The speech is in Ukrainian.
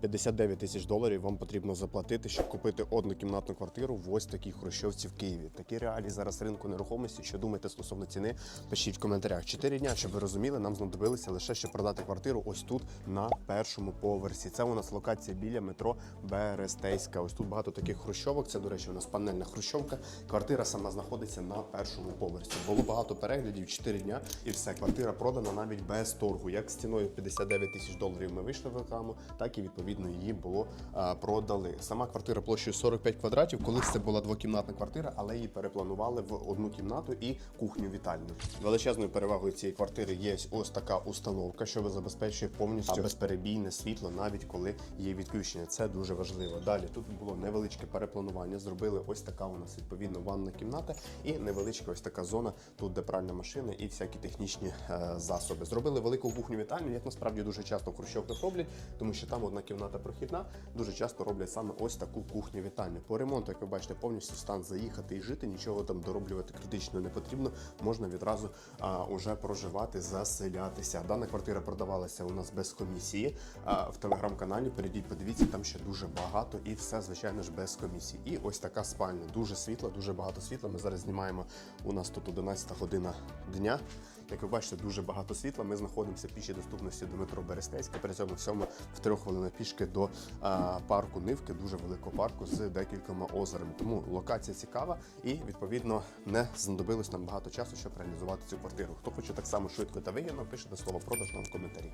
59 тисяч доларів вам потрібно заплатити, щоб купити однокімнатну квартиру в ось такій хрущовці в Києві. Такі реалії зараз ринку нерухомості. Що думаєте стосовно ціни? Пишіть в коментарях. Чотири дня, щоб ви розуміли, нам знадобилися лише щоб продати квартиру ось тут на першому поверсі. Це у нас локація біля метро Берестейська. Ось тут багато таких хрущовок. Це, до речі, у нас панельна хрущовка. Квартира сама знаходиться на першому поверсі. Було багато переглядів, 4 дня, і все. Квартира продана навіть без торгу. Як з ціною 59 тисяч доларів ми вийшли в рекламу, так і відповідно її було а, продали. Сама квартира площею 45 квадратів. Колись це була двокімнатна квартира, але її перепланували в одну кімнату і кухню вітальню. Величезною перевагою цієї квартири є ось така установка, що забезпечує повністю безперебійне світло, навіть коли є відключення. Це дуже важливо. Далі тут було невеличке перепланування. Зробили ось така у нас відповідно ванна кімната і невеличка ось така зона, тут де пральна машина і всякі технічні е, засоби. Зробили велику кухню вітальню, як насправді дуже часто в хрущовках роблять, тому що там одна кімната прохідна. Дуже часто роблять саме ось таку кухню вітальню. По ремонту, як ви бачите, повністю стан заїхати і жити, нічого там дороблювати критично не потрібно. Можна відразу а, уже проживати, заселятися. Дана квартира продавалася у нас без комісії. А, в телеграм-каналі перейдіть, подивіться, там ще дуже багато і все, звичайно ж, без комісії. І ось така спальня. Дуже світла, дуже багато світла. Ми зараз знімаємо. У нас тут 11 година дня. Як ви бачите, дуже багато світла. Ми знаходимося в пішій доступності до метро Берестейська. При цьому всьому в трьох хвилинах пішки до а, парку Нивки, дуже великого парку з декількома озерами. Тому локація цікава і відповідно не знадобилось нам багато часу, щоб реалізувати цю квартиру. Хто хоче так само швидко та вигідно, пишете слово продаж нам в коментарі.